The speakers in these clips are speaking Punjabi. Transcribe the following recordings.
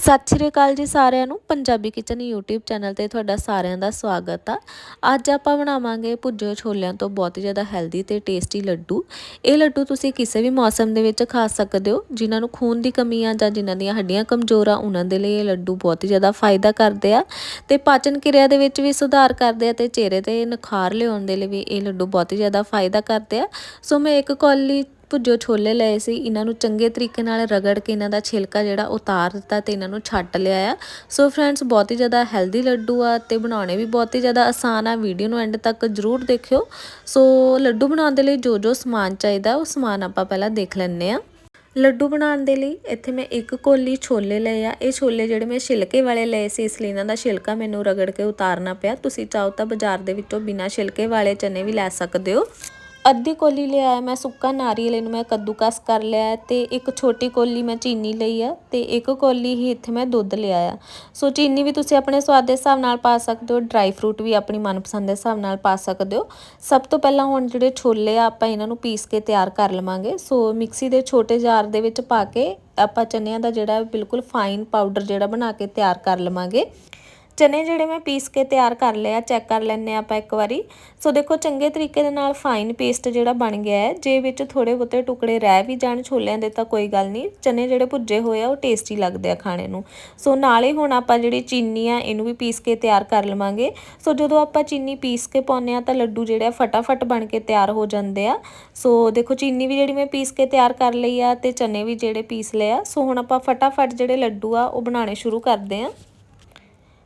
ਸਤਿ ਸ਼੍ਰੀ ਅਕਾਲ ਜੀ ਸਾਰਿਆਂ ਨੂੰ। ਪੰਜਾਬੀ ਕਿਚਨ YouTube ਚੈਨਲ ਤੇ ਤੁਹਾਡਾ ਸਾਰਿਆਂ ਦਾ ਸਵਾਗਤ ਆ। ਅੱਜ ਆਪਾਂ ਬਣਾਵਾਂਗੇ ਭੁੱਜੇ ਛੋਲਿਆਂ ਤੋਂ ਬਹੁਤ ਹੀ ਜ਼ਿਆਦਾ ਹੈਲਦੀ ਤੇ ਟੇਸਟੀ ਲੱਡੂ। ਇਹ ਲੱਡੂ ਤੁਸੀਂ ਕਿਸੇ ਵੀ ਮੌਸਮ ਦੇ ਵਿੱਚ ਖਾ ਸਕਦੇ ਹੋ, ਜਿਨ੍ਹਾਂ ਨੂੰ ਖੂਨ ਦੀ ਕਮੀ ਆ ਜਾਂ ਜਿਨ੍ਹਾਂ ਦੀਆਂ ਹੱਡੀਆਂ ਕਮਜ਼ੋਰ ਆ, ਉਹਨਾਂ ਦੇ ਲਈ ਇਹ ਲੱਡੂ ਬਹੁਤ ਹੀ ਜ਼ਿਆਦਾ ਫਾਇਦਾ ਕਰਦੇ ਆ। ਤੇ ਪਾਚਨ ਕਿਰਿਆ ਦੇ ਵਿੱਚ ਵੀ ਸੁਧਾਰ ਕਰਦੇ ਆ ਤੇ ਚਿਹਰੇ ਤੇ ਨਿਖਾਰ ਲਿਆਉਣ ਦੇ ਲਈ ਵੀ ਇਹ ਲੱਡੂ ਬਹੁਤ ਹੀ ਜ਼ਿਆਦਾ ਫਾਇਦਾ ਕਰਦੇ ਆ। ਸੋ ਮੈਂ ਇੱਕ ਕੌਲੀ ਭੁੱਜੋ ਛੋਲੇ ਲਏ ਸੀ, ਇਹਨਾਂ ਨੂੰ ਚੰਗੇ ਤਰੀਕੇ ਨਾਲ ਰਗੜ ਕੇ ਇਹਨਾਂ ਦਾ ਛਿਲਕਾ ਜਿਹੜਾ ਉਤਾਰ ਦਿੱਤਾ ਤੇ ਇਹਨਾਂ ਨੂੰ ਛੱਟ ਲਿਆ ਆ। ਸੋ ਫਰੈਂਡਸ ਬਹੁਤ ਹੀ ਜ਼ਿਆਦਾ ਹੈਲਦੀ ਲੱਡੂ ਆ ਤੇ ਬਣਾਉਣੇ ਵੀ ਬਹੁਤ ਹੀ ਜ਼ਿਆਦਾ ਆਸਾਨ ਆ। ਵੀਡੀਓ ਨੂੰ ਐਂਡ ਤੱਕ ਜ਼ਰੂਰ ਦੇਖਿਓ। ਸੋ ਲੱਡੂ ਬਣਾਉਣ ਦੇ ਲਈ ਜੋ ਜੋ ਸਮਾਨ ਚਾਹੀਦਾ, ਉਹ ਸਮਾਨ ਆਪਾਂ ਪਹਿਲਾਂ ਦੇਖ ਲੈਂਦੇ ਆ ਲੱਡੂ ਬਣਾਉਣ ਦੇ ਲਈ ਇੱਥੇ ਮੈਂ ਇੱਕ ਕੋਲੀ ਛੋਲੇ ਲਏ ਆ। ਇਹ ਛੋਲੇ ਜਿਹੜੇ ਮੈਂ ਛਿਲਕੇ ਵਾਲੇ ਲਏ ਸੀ, ਇਸ ਲਈ ਇਹਨਾਂ ਦਾ ਛਿਲਕਾ ਮੈਨੂੰ ਰਗੜ ਕੇ ਉਤਾਰਨਾ ਪਿਆ। ਤੁਸੀਂ ਚਾਹੋ ਤਾਂ ਬਾਜ਼ਾਰ ਦੇ ਵਿੱਚੋਂ ਬਿਨਾਂ ਛਿਲਕੇ ਵਾਲੇ ਚਨੇ ਵੀ ਲੈ ਸਕਦੇ ਹੋ। ਅੱਧੀ ਕੋਲੀ ਲਿਆਇਆ ਮੈਂ ਸੁੱਕਾ ਨਾਰੀਅਲ ਇਹਨੂੰ ਮੈਂ ਕੱਦੂਕਸ ਕਰ ਲਿਆ ਤੇ ਇੱਕ ਛੋਟੀ ਕੋਲੀ ਮੈਂ ਚੀਨੀ ਲਈ ਆ ਤੇ ਇੱਕ ਕੋਲੀ ਹੀ ਇੱਥੇ ਮੈਂ ਦੁੱਧ ਲਿਆ ਆ। ਸੋ ਚੀਨੀ ਵੀ ਤੁਸੀਂ ਆਪਣੇ ਸਵਾਦ ਦੇ ਹਿਸਾਬ ਨਾਲ ਪਾ ਸਕਦੇ ਹੋ ਡਰਾਈ ਫਰੂਟ ਵੀ ਆਪਣੀ ਮਨਪਸੰਦ ਦੇ ਹਿਸਾਬ ਨਾਲ ਪਾ ਸਕਦੇ ਹੋ। ਸਭ ਤੋਂ ਪਹਿਲਾਂ ਹੁਣ ਜਿਹੜੇ ਛੋਲੇ ਆ ਆਪਾਂ ਇਹਨਾਂ ਨੂੰ ਪੀਸ ਕੇ ਤਿਆਰ ਕਰ ਲਵਾਂਗੇ। ਸੋ ਮਿਕਸੀ ਦੇ ਛੋਟੇ ਜਾਰ ਦੇ ਵਿੱਚ ਪਾ ਕੇ ਆਪਾਂ ਚਨਿਆਂ ਦਾ ਜਿਹੜਾ ਬਿਲਕੁਲ ਫਾਈਨ ਪਾਊਡਰ ਜਿਹੜਾ ਬਣਾ ਕੇ ਤਿਆਰ ਕਰ ਲਵਾਂਗੇ। ਚਨੇ ਜਿਹੜੇ ਮੈਂ ਪੀਸ ਕੇ ਤਿਆਰ ਕਰ ਲਿਆ ਚੈੱਕ ਕਰ ਲੈਣੇ ਆਪਾਂ ਇੱਕ ਵਾਰੀ। ਸੋ ਦੇਖੋ, ਚੰਗੇ ਤਰੀਕੇ ਦੇ ਨਾਲ ਫਾਈਨ ਪੇਸਟ ਜਿਹੜਾ ਬਣ ਗਿਆ ਹੈ, ਜੇ ਵਿੱਚ ਥੋੜੇ ਬਹੁਤੇ ਟੁਕੜੇ ਰਹਿ ਵੀ ਜਾਣ ਛੋਲਿਆਂ ਦੇ ਤਾਂ ਕੋਈ ਗੱਲ ਨਹੀਂ, ਚਨੇ ਜਿਹੜੇ ਭੁੱਜੇ ਹੋਏ ਆ, ਉਹ ਟੇਸਟੀ ਲੱਗਦੇ ਆ ਖਾਣੇ ਨੂੰ। ਸੋ ਨਾਲੇ ਹੁਣ ਆਪਾਂ ਜਿਹੜੀ ਚੀਨੀ ਆ, ਇਹਨੂੰ ਵੀ ਪੀਸ ਕੇ ਤਿਆਰ ਕਰ ਲਵਾਂਗੇ। ਸੋ ਜਦੋਂ ਆਪਾਂ ਚੀਨੀ ਪੀਸ ਕੇ ਪਾਉਂਦੇ ਆ ਤਾਂ ਲੱਡੂ ਜਿਹੜੇ ਆ ਫਟਾਫਟ ਬਣ ਕੇ ਤਿਆਰ ਹੋ ਜਾਂਦੇ ਆ। ਸੋ ਦੇਖੋ, ਚੀਨੀ ਵੀ ਜਿਹੜੀ ਮੈਂ ਪੀਸ ਕੇ ਤਿਆਰ ਕਰ ਲਈ ਆ, ਤੇ ਚਨੇ ਵੀ ਜਿਹੜੇ ਪੀਸ ਲਏ ਆ। ਸੋ ਹੁਣ ਆਪਾਂ ਫਟਾਫਟ ਜਿਹੜੇ ਲੱਡੂ ਆ, ਉਹ ਬਣਾਉਣੇ ਸ਼ੁਰੂ ਕਰਦੇ ਆ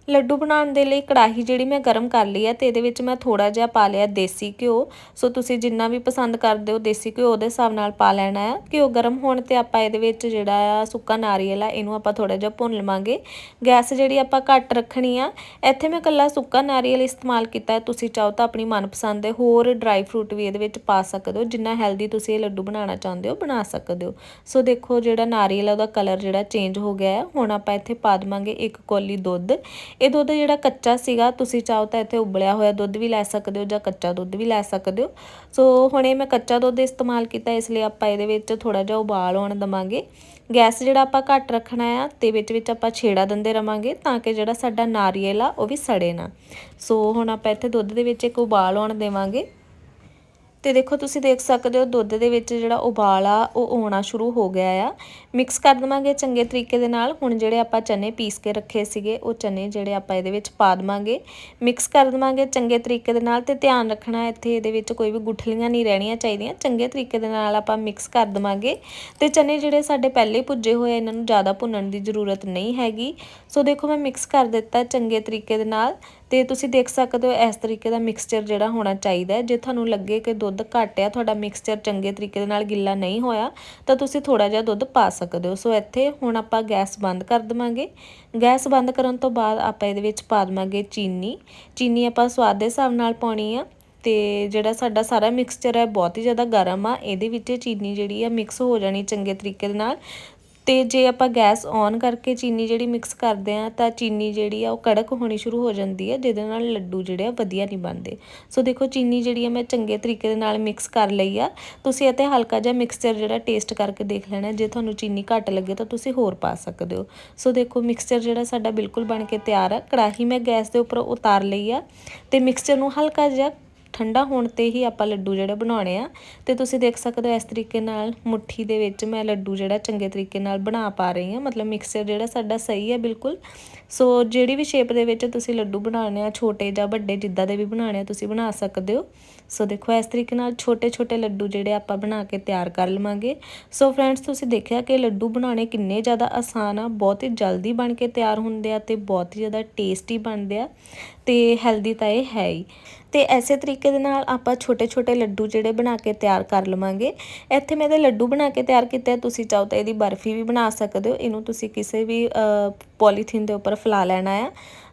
ਲੱਡੂ ਬਣਾਉਣ ਦੇ ਲਈ ਕੜਾਹੀ ਜਿਹੜੀ ਮੈਂ ਗਰਮ ਕਰ ਲਈ ਹੈ ਤੇ ਇਹਦੇ ਵਿੱਚ ਮੈਂ ਥੋੜਾ ਜਿਹਾ ਪਾ ਲਿਆ ਦੇਸੀ ਘਿਓ। ਸੋ ਤੁਸੀਂ ਜਿੰਨਾ ਵੀ ਪਸੰਦ ਕਰਦੇ ਹੋ ਦੇਸੀ ਘਿਓ ਉਹਦੇ ਹਿਸਾਬ ਨਾਲ ਪਾ ਲੈਣਾ ਹੈ ਘਿਓ ਗਰਮ ਹੋਣ ਤੇ ਆਪਾਂ ਇਹਦੇ ਵਿੱਚ ਜਿਹੜਾ ਆ ਸੁੱਕਾ ਨਾਰੀਅਲ ਆ, ਇਹਨੂੰ ਆਪਾਂ ਥੋੜਾ ਜਿਹਾ ਭੁੰਨ ਲਵਾਂਗੇ। ਗੈਸ ਜਿਹੜੀ ਆਪਾਂ ਘੱਟ ਰੱਖਣੀ ਆ, ਇੱਥੇ ਮੈਂ ਕੱਲਾ ਸੁੱਕਾ ਨਾਰੀਅਲ ਇਸਤੇਮਾਲ ਕੀਤਾ। ਤੁਸੀਂ ਚਾਹੋ ਤਾਂ ਆਪਣੀ ਮਨਪਸੰਦ ਦੇ ਹੋਰ ਡਰਾਈ ਫਰੂਟ ਵੀ ਇਹਦੇ ਵਿੱਚ ਪਾ ਸਕਦੇ ਹੋ। ਜਿੰਨਾ ਹੈਲਦੀ ਤੁਸੀਂ ਇਹ ਲੱਡੂ ਬਣਾਉਣਾ ਚਾਹੁੰਦੇ ਹੋ, ਬਣਾ ਸਕਦੇ ਹੋ। ਸੋ ਦੇਖੋ ਜਿਹੜਾ ਨਾਰੀਅਲ ਉਹਦਾ ਕਲਰ ਜਿਹੜਾ ਚੇਂਜ ਹੋ ਗਿਆ ਹੈ ਹੁਣ ਆਪਾਂ ਇੱਥੇ ਪਾ ਦਵਾਂਗੇ ਇੱਕ ਕੋਲੀ ਦੁੱਧ। ਇਹ ਦੁੱਧ ਜਿਹੜਾ ਕੱਚਾ ਸੀਗਾ, ਤੁਸੀਂ ਚਾਹੋ ਤਾਂ ਇੱਥੇ ਉਬਲਿਆ ਹੋਇਆ ਦੁੱਧ ਵੀ ਲੈ ਸਕਦੇ ਹੋ ਜਾਂ ਕੱਚਾ ਦੁੱਧ ਵੀ ਲੈ ਸਕਦੇ ਹੋ। ਸੋ ਹੁਣ ਇਹ ਮੈਂ ਕੱਚਾ ਦੁੱਧ ਇਸਤੇਮਾਲ ਕੀਤਾ, ਇਸ ਲਈ ਆਪਾਂ ਇਹਦੇ ਵਿੱਚ ਥੋੜਾ ਜਿਹਾ ਉਬਾਲ ਆਉਣ ਦਵਾਂਗੇ। ਗੈਸ ਜਿਹੜਾ ਆਪਾਂ ਘੱਟ ਰੱਖਣਾ ਆ, ਤੇ ਵਿੱਚ ਵਿੱਚ ਆਪਾਂ ਛੇੜਾ ਦਿੰਦੇ ਰਵਾਂਗੇ ਤਾਂ ਕਿ ਜਿਹੜਾ ਸਾਡਾ ਨਾਰੀਅਲ ਆ, ਉਹ ਵੀ ਸੜੇ ਨਾ। ਸੋ ਹੁਣ ਆਪਾਂ ਇੱਥੇ ਦੁੱਧ ਦੇ ਵਿੱਚ ਇੱਕ ਉਬਾਲ ਆਉਣ ਦੇਵਾਂਗੇ। ਤੇ ਦੇਖੋ ਤੁਸੀਂ ਦੇਖ ਸਕਦੇ ਹੋ ਦੁੱਧ ਦੇ ਵਿੱਚ ਜਿਹੜਾ ਉਬਾਲ ਆ, ਉਹ ਆਉਣਾ ਸ਼ੁਰੂ ਹੋ ਗਿਆ ਆ। ਮਿਕਸ ਕਰ ਦਵਾਂਗੇ ਚੰਗੇ ਤਰੀਕੇ ਦੇ ਨਾਲ। ਹੁਣ ਜਿਹੜੇ ਆਪਾਂ ਚਨੇ ਪੀਸ ਕੇ ਰੱਖੇ ਸੀਗੇ, ਉਹ ਚਨੇ ਜਿਹੜੇ ਆਪਾਂ ਇਹਦੇ ਵਿੱਚ ਪਾ ਦਵਾਂਗੇ। ਮਿਕਸ ਕਰ ਦਵਾਂਗੇ ਚੰਗੇ ਤਰੀਕੇ ਦੇ ਨਾਲ ਤੇ ਧਿਆਨ ਰੱਖਣਾ ਇੱਥੇ ਇਹਦੇ ਵਿੱਚ ਕੋਈ ਵੀ ਗੁਠਲੀਆਂ ਨਹੀਂ ਰਹਿਣੀਆਂ ਚਾਹੀਦੀਆਂ। ਚੰਗੇ ਤਰੀਕੇ ਦੇ ਨਾਲ ਆਪਾਂ ਮਿਕਸ ਕਰ ਦਵਾਂਗੇ। ਤੇ ਚਨੇ ਜਿਹੜੇ ਸਾਡੇ ਪਹਿਲੇ ਭੁੱਜੇ ਹੋਏ ਇਹਨਾਂ ਨੂੰ ਜ਼ਿਆਦਾ ਭੁੰਨਣ ਦੀ ਜ਼ਰੂਰਤ ਨਹੀਂ ਹੈਗੀ। ਸੋ ਦੇਖੋ ਮੈਂ ਮਿਕਸ ਕਰ ਦਿੱਤਾ ਚੰਗੇ ਤਰੀਕੇ ਦੇ ਨਾਲ। ਤੇ ਤੁਸੀਂ ਦੇਖ ਸਕਦੇ ਹੋ ਇਸ ਤਰੀਕੇ ਦਾ ਮਿਕਸਚਰ ਜਿਹੜਾ ਹੋਣਾ ਚਾਹੀਦਾ ਜੇ ਤੁਹਾਨੂੰ ਲੱਗੇ ਕਿ ਦੁੱਧ ਘੱਟ ਆ, ਤੁਹਾਡਾ ਮਿਕਸਚਰ ਚੰਗੇ ਤਰੀਕੇ ਦੇ ਨਾਲ ਗਿੱਲਾ ਨਹੀਂ ਹੋਇਆ, ਤਾਂ ਤੁਸੀਂ ਥੋੜਾ ਜਿਹਾ ਦੁੱਧ ਪਾ ਸਕਦੇ ਹੋ। ਸੋ ਇੱਥੇ ਹੁਣ ਆਪਾਂ ਗੈਸ ਬੰਦ ਕਰ ਦਵਾਂਗੇ। ਗੈਸ ਬੰਦ ਕਰਨ ਤੋਂ ਬਾਅਦ ਆਪਾਂ ਇਹਦੇ ਵਿੱਚ ਪਾ ਦਵਾਂਗੇ ਚੀਨੀ। ਚੀਨੀ ਆਪਾਂ ਸਵਾਦ ਦੇ ਹਿਸਾਬ ਨਾਲ ਪਾਉਣੀ ਆ ਤੇ ਜਿਹੜਾ ਸਾਡਾ ਸਾਰਾ ਮਿਕਸਚਰ ਹੈ, ਬਹੁਤ ਹੀ ਜ਼ਿਆਦਾ ਗਰਮ ਆ। ਇਹਦੇ ਵਿੱਚ ਚੀਨੀ ਜਿਹੜੀ ਆ ਮਿਕਸ ਹੋ ਜਾਣੀ ਚੰਗੇ ਤਰੀਕੇ ਦੇ ਨਾਲ। ਤੇ ਜੇ ਆਪਾਂ ਗੈਸ ਔਨ ਕਰਕੇ ਚੀਨੀ ਜਿਹੜੀ ਮਿਕਸ ਕਰਦੇ ਆ ਤਾਂ ਚੀਨੀ ਜਿਹੜੀ ਆ ਉਹ ਕੜਕ ਹੋਣੀ ਸ਼ੁਰੂ ਹੋ ਜਾਂਦੀ ਹੈ, ਜਿਹਦੇ ਨਾਲ ਲੱਡੂ ਜਿਹੜੇ ਆ ਵਧੀਆ ਨਹੀਂ ਬਣਦੇ। ਸੋ ਦੇਖੋ, ਚੀਨੀ ਜਿਹੜੀ ਆ ਮੈਂ ਚੰਗੇ ਤਰੀਕੇ ਦੇ ਨਾਲ ਮਿਕਸ ਕਰ ਲਈ ਆ। ਤੁਸੀਂ ਇੱਥੇ ਹਲਕਾ ਜਿਹਾ ਮਿਕਸਚਰ ਜਿਹੜਾ ਟੇਸਟ ਕਰਕੇ ਦੇਖ ਲੈਣਾ, ਜੇ ਤੁਹਾਨੂੰ ਚੀਨੀ ਘੱਟ ਲੱਗੇ ਤਾਂ ਤੁਸੀਂ ਹੋਰ ਪਾ ਸਕਦੇ ਹੋ। ਸੋ ਦੇਖੋ ਮਿਕਸਚਰ ਜਿਹੜਾ ਸਾਡਾ ਬਿਲਕੁਲ ਬਣ ਕੇ ਤਿਆਰ ਆ। ਕੜਾਹੀ ਮੈਂ ਗੈਸ ਦੇ ਉੱਪਰ ਉਤਾਰ ਲਈ ਆ ਤੇ ਮਿਕਸਚਰ ਨੂੰ ਹਲਕਾ ਜਿਹਾ ਠੰਡਾ ਹੋਣ ਤੇ ਹੀ ਆਪਾਂ ਲੱਡੂ ਜਿਹੜੇ ਬਣਾਉਣੇ ਆ। ਤੇ ਤੁਸੀਂ ਦੇਖ ਸਕਦੇ ਹੋ ਇਸ ਤਰੀਕੇ ਨਾਲ ਮੁੱਠੀ ਦੇ ਵਿੱਚ ਮੈਂ ਲੱਡੂ ਜਿਹੜਾ ਚੰਗੇ ਤਰੀਕੇ ਨਾਲ ਬਣਾ ਪਾ ਰਹੀ ਹਾਂ। ਮਤਲਬ ਮਿਕਸਰ ਜਿਹੜਾ ਸਾਡਾ ਸਹੀ ਹੈ, ਬਿਲਕੁਲ। ਸੋ ਜਿਹੜੀ ਵੀ ਸ਼ੇਪ ਦੇ ਵਿੱਚ ਤੁਸੀਂ ਲੱਡੂ ਬਣਾਉਣੇ ਆ, ਛੋਟੇ ਜਾਂ ਵੱਡੇ, ਜਿੱਦਾਂ ਦੇ ਵੀ ਬਣਾਉਣੇ ਆ, ਤੁਸੀਂ ਬਣਾ ਸਕਦੇ ਹੋ। ਸੋ ਦੇਖੋ, ਇਸ ਤਰੀਕੇ ਨਾਲ ਛੋਟੇ ਛੋਟੇ ਲੱਡੂ ਜਿਹੜੇ ਆਪਾਂ ਬਣਾ ਕੇ ਤਿਆਰ ਕਰ ਲਵਾਂਗੇ। ਸੋ ਫਰੈਂਡਸ ਤੁਸੀਂ ਦੇਖਿਆ ਕਿ ਲੱਡੂ ਬਣਾਉਣੇ ਕਿੰਨੇ ਜ਼ਿਆਦਾ ਆਸਾਨ ਆ, ਬਹੁਤ ਹੀ ਜਲਦੀ ਬਣ ਕੇ ਤਿਆਰ ਹੁੰਦੇ ਆ ਤੇ ਬਹੁਤ ਹੀ ਜ਼ਿਆਦਾ ਟੇਸਟੀ ਬਣਦੇ ਆ ਤੇ ਹੈਲਦੀ ਤਾਂ ਇਹ ਹੈ ਹੀ। ਤੇ ਐਸੇ ਤਰੀਕੇ ਦੇ ਨਾਲ ਆਪਾਂ ਛੋਟੇ ਛੋਟੇ ਲੱਡੂ ਜਿਹੜੇ ਬਣਾ ਕੇ ਤਿਆਰ ਕਰ ਲਵਾਂਗੇ। ਇੱਥੇ ਮੈਂ ਇਹਦੇ ਲੱਡੂ ਬਣਾ ਕੇ ਤਿਆਰ ਕੀਤੇ ਤੁਸੀਂ ਚਾਹੋ ਤਾਂ ਇਹਦੀ ਬਰਫੀ ਵੀ ਬਣਾ ਸਕਦੇ ਹੋ, ਇਹਨੂੰ ਤੁਸੀਂ ਕਿਸੇ ਵੀ ਪੋਲੀਥੀਨ ਦੇ ਉੱਪਰ ਫਲਾ ਲੈਣਾ ਆ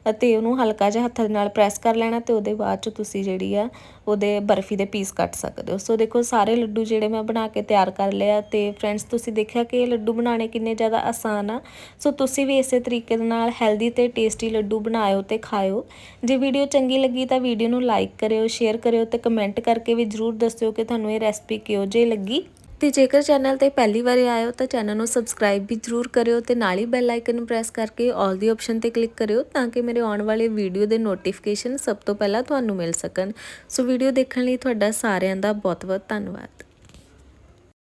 ਅਤੇ ਉਹਨੂੰ ਹਲਕਾ ਜਿਹਾ ਹੱਥ ਨਾਲ ਪ੍ਰੈਸ ਕਰ ਲੈਣਾ ਤੇ ਉਹਦੇ ਬਾਅਦ ਚ ਤੁਸੀਂ ਜਿਹੜੀ ਆ ਉਹਦੇ ਬਰਫੀ ਦੇ ਪੀਸ ਕੱਟ ਸਕਦੇ ਹੋ। ਸੋ ਦੇਖੋ, ਸਾਰੇ ਲੱਡੂ ਜਿਹੜੇ ਮੈਂ ਬਣਾ ਕੇ ਤਿਆਰ ਕਰ ਲਿਆ ਤੇ ਫਰੈਂਡਸ ਤੁਸੀਂ ਦੇਖਿਆ ਕਿ ਇਹ ਲੱਡੂ ਬਣਾਉਣੇ ਕਿੰਨੇ ਜ਼ਿਆਦਾ ਆਸਾਨ ਆ। ਸੋ ਤੁਸੀਂ ਵੀ ਇਸੇ ਤਰੀਕੇ ਦੇ ਨਾਲ ਹੈਲਦੀ ਤੇ ਟੇਸਟੀ ਲੱਡੂ ਬਣਾਇਓ ਤੇ ਖਾਇਓ। ਜੇ ਵੀਡੀਓ ਚੰਗੀ ਲੱਗੀ ਤਾਂ ਵੀਡੀਓ ਨੂੰ ਲਾਈਕ ਕਰਿਓ ਸ਼ੇਅਰ ਕਰਿਓ ਤੇ ਕਮੈਂਟ ਕਰਕੇ ਵੀ ਜਰੂਰ ਦੱਸਿਓ ਕਿ ਤੁਹਾਨੂੰ ਇਹ ਰੈਸਪੀ ਕਿਹੋ ਜਿਹੀ ਲੱਗੀ। ਤੇ ਜੇਕਰ ਚੈਨਲ ਤੇ ਪਹਿਲੀ ਵਾਰੀ ਆਏ ਹੋ ਤਾਂ ਚੈਨਲ ਨੂੰ ਸਬਸਕ੍ਰਾਈਬ ਵੀ ਜ਼ਰੂਰ ਕਰਿਓ ਤੇ ਨਾਲ ਹੀ ਬੈਲ ਆਈਕਨ ਨੂੰ ਪ੍ਰੈਸ ਕਰਕੇ ਆਲ ਦੀ ਆਪਸ਼ਨ ਤੇ ਕਲਿੱਕ ਕਰਿਓ ਤਾਂ ਕਿ ਮੇਰੇ ਆਉਣ ਵਾਲੇ ਵੀਡੀਓ ਦੇ ਨੋਟੀਫਿਕੇਸ਼ਨ ਸਭ ਤੋਂ ਪਹਿਲਾਂ ਤੁਹਾਨੂੰ ਮਿਲ ਸਕਣ। ਸੋ ਵੀਡੀਓ ਦੇਖਣ ਲਈ ਤੁਹਾਡਾ ਸਾਰਿਆਂ ਦਾ ਬਹੁਤ-ਬਹੁਤ ਧੰਨਵਾਦ।